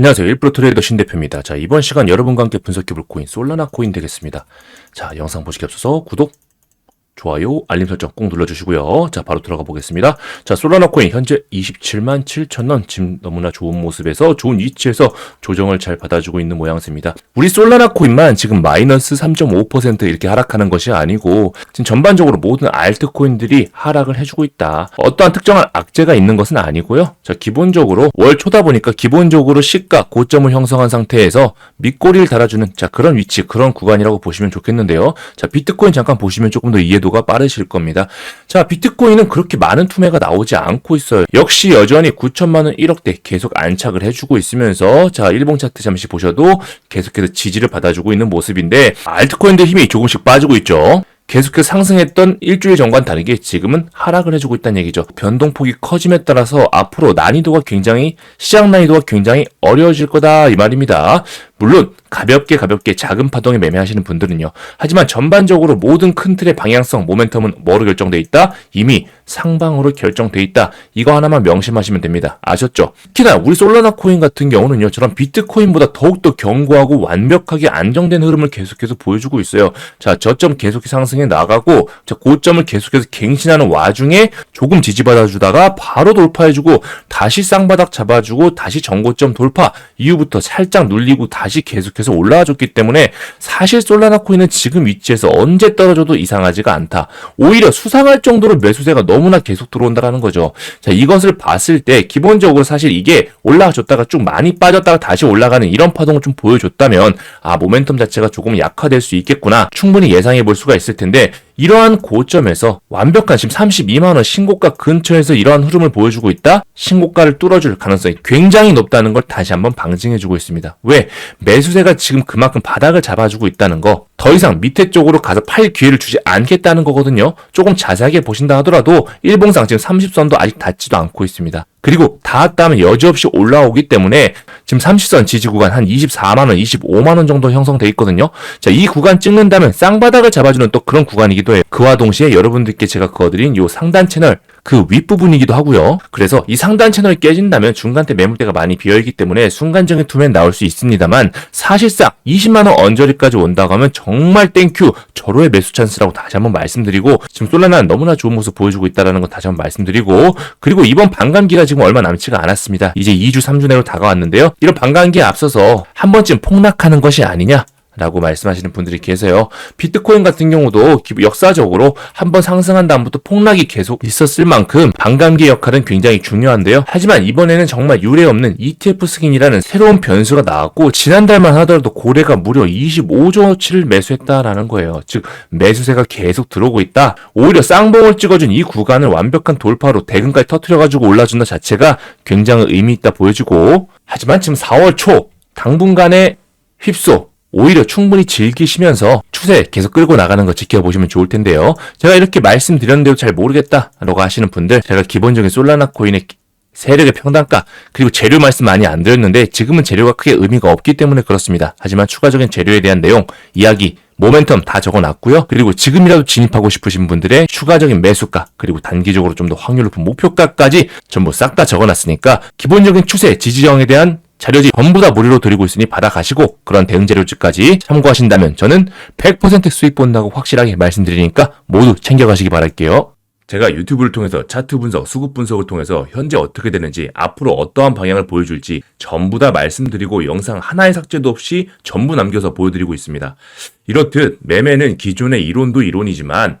안녕하세요. 1프로 트레이더 신 대표입니다. 자, 이번 시간 여러분과 함께 분석해볼 코인 솔라나 코인 되겠습니다. 자, 영상 보시기 앞서서 구독, 좋아요, 알림 설정 꼭 눌러주시고요. 자, 바로 들어가 보겠습니다. 자, 솔라나 코인 현재 27만 7천 원 지금 너무나 좋은 모습에서 좋은 위치에서 조정을 잘 받아주고 있는 모양새입니다. 우리 솔라나 코인만 지금 마이너스 3.5% 이렇게 하락하는 것이 아니고 지금 전반적으로 모든 알트 코인들이 하락을 해주고 있다. 어떠한 특정한 악재가 있는 것은 아니고요. 자, 기본적으로 월 초다 보니까 기본적으로 시가 고점을 형성한 상태에서 밑꼬리를 달아주는 자 그런 위치 그런 구간이라고 보시면 좋겠는데요. 자, 비트코인 잠깐 보시면 조금 더 이해도 가 빠르실 겁니다. 자, 비트코인은 그렇게 많은 투매가 나오지 않고 있어요. 역시 여전히 9천만 원 1억대 계속 안착을 해주고 있으면서 자, 일봉 차트 잠시 보셔도 계속해서 지지를 받아주고 있는 모습인데 알트코인들 힘이 조금씩 빠지고 있죠. 계속해서 상승했던 일주일 전과는 다르게 지금은 하락을 해주고 있다는 얘기죠. 변동폭이 커짐에 따라서 앞으로 난이도가 굉장히 시장 난이도가 굉장히 어려워질 거다 이 말입니다. 물론 가볍게 가볍게 작은 파동에 매매하시는 분들은요. 하지만 전반적으로 모든 큰 틀의 방향성, 모멘텀은 뭐로 결정돼 있다? 이미 상방으로 결정돼 있다. 이거 하나만 명심하시면 됩니다. 아셨죠? 특히나 우리 솔라나 코인 같은 경우는요. 저런 비트코인보다 더욱더 견고하고 완벽하게 안정된 흐름을 계속해서 보여주고 있어요. 자, 저점 계속 상승해 나가고 자, 고점을 계속해서 갱신하는 와중에 조금 지지받아 주다가 바로 돌파해 주고 다시 쌍바닥 잡아 주고 다시 정고점 돌파 이후부터 살짝 눌리고 다시 계속해서 올라와 줬기 때문에 사실 솔라나 코인은 지금 위치에서 언제 떨어져도 이상하지가 않다. 오히려 수상할 정도로 매수세가 너무 나 계속 들어온다라는 거죠. 자, 이것을 봤을 때 기본적으로 사실 이게 올라가 줬다가 쭉 많이 빠졌다가 다시 올라가는 이런 파동을 좀 보여줬다면 아, 모멘텀 자체가 조금 약화될 수 있겠구나. 충분히 예상해 볼 수가 있을 텐데 이러한 고점에서 완벽한 지금 32만원 신고가 근처에서 이러한 흐름을 보여주고 있다? 신고가를 뚫어줄 가능성이 굉장히 높다는 걸 다시 한번 방증해주고 있습니다. 왜? 매수세가 지금 그만큼 바닥을 잡아주고 있다는 거, 더 이상 밑에 쪽으로 가서 팔 기회를 주지 않겠다는 거거든요. 조금 자세하게 보신다 하더라도 일봉상 지금 30선도 아직 닿지도 않고 있습니다. 그리고 닿았다면 여지없이 올라오기 때문에 지금 30선 지지 구간 한 24만원, 25만원 정도 형성돼 있거든요. 자, 이 구간 찍는다면 쌍바닥을 잡아주는 또 그런 구간이기도 해요. 그와 동시에 여러분들께 제가 그어드린 요 상단 채널, 그 윗부분이기도 하고요. 그래서 이 상단 채널이 깨진다면 중간대 매물대가 많이 비어있기 때문에 순간적인 투매는 나올 수 있습니다만 사실상 20만원 언저리까지 온다고 하면 정말 땡큐 절호의 매수 찬스라고 다시 한번 말씀드리고 지금 솔라나는 너무나 좋은 모습 보여주고 있다는 거 다시 한번 말씀드리고 그리고 이번 반감기가 지금 얼마 남지가 않았습니다. 이제 2주 3주 내로 다가왔는데요. 이런 반감기에 앞서서 한 번쯤 폭락하는 것이 아니냐 라고 말씀하시는 분들이 계세요. 비트코인 같은 경우도 역사적으로 한번 상승한 다음부터 폭락이 계속 있었을 만큼 반감기 역할은 굉장히 중요한데요. 하지만 이번에는 정말 유례 없는 ETF 스킨이라는 새로운 변수가 나왔고 지난달만 하더라도 고래가 무려 25조치를 매수했다라는 거예요. 즉 매수세가 계속 들어오고 있다. 오히려 쌍봉을 찍어준 이 구간을 완벽한 돌파로 대금까지 터트려가지고 올라준다 자체가 굉장히 의미 있다 보여지고 하지만 지금 4월 초 당분간의 휩소 오히려 충분히 즐기시면서 추세 계속 끌고 나가는 거 지켜보시면 좋을 텐데요. 제가 이렇게 말씀드렸는데도 잘 모르겠다 라고 하시는 분들 제가 기본적인 솔라나 코인의 세력의 평단가 그리고 재료 말씀 많이 안 드렸는데 지금은 재료가 크게 의미가 없기 때문에 그렇습니다. 하지만 추가적인 재료에 대한 내용, 이야기, 모멘텀 다 적어놨고요. 그리고 지금이라도 진입하고 싶으신 분들의 추가적인 매수가 그리고 단기적으로 좀 더 확률 높은 목표가까지 전부 싹 다 적어놨으니까 기본적인 추세, 지지정에 대한 자료지 전부 다 무료로 드리고 있으니 받아가시고 그런 대응 자료지까지 참고하신다면 저는 100% 수익 본다고 확실하게 말씀드리니까 모두 챙겨가시기 바랄게요. 제가 유튜브를 통해서 차트 분석, 수급 분석을 통해서 현재 어떻게 되는지, 앞으로 어떠한 방향을 보여줄지 전부 다 말씀드리고 영상 하나의 삭제도 없이 전부 남겨서 보여드리고 있습니다. 이렇듯 매매는 기존의 이론도 이론이지만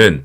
는